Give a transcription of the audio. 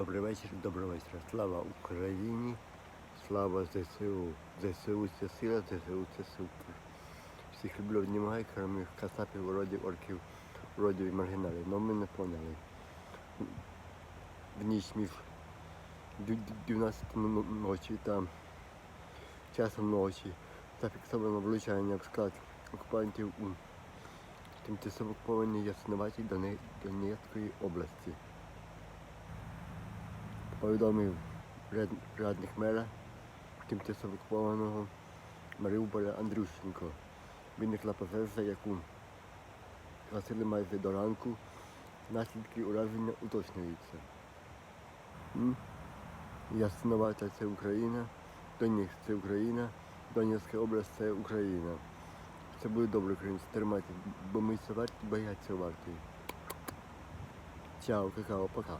Добрий вечір, добрий вечір. Слава Україні, слава ЗСУ. ЗСУ це сила, ЗСУ це супер. Всіх люблю, обнімаю, крім кацапів, уродів, орків, уродів і маргіналів. Но ми не поняли. В ніч між 12 ну- ночі та часом ночі зафіксовано влучання в склад окупантів у тимчасово Ясноватій Доне- Донецької області повідомив радник мера тимчасово окупованого Маріуполя Андрющенко. Виникла пожежа, яку гасили майже до ранку. Наслідки ураження уточнюються. Ясновата це Україна, Донецьк це Україна, Донецька область це Україна. Це буде добре, українці, тримайте, бо ми це варті, бояться варті. Чао, какао, пока.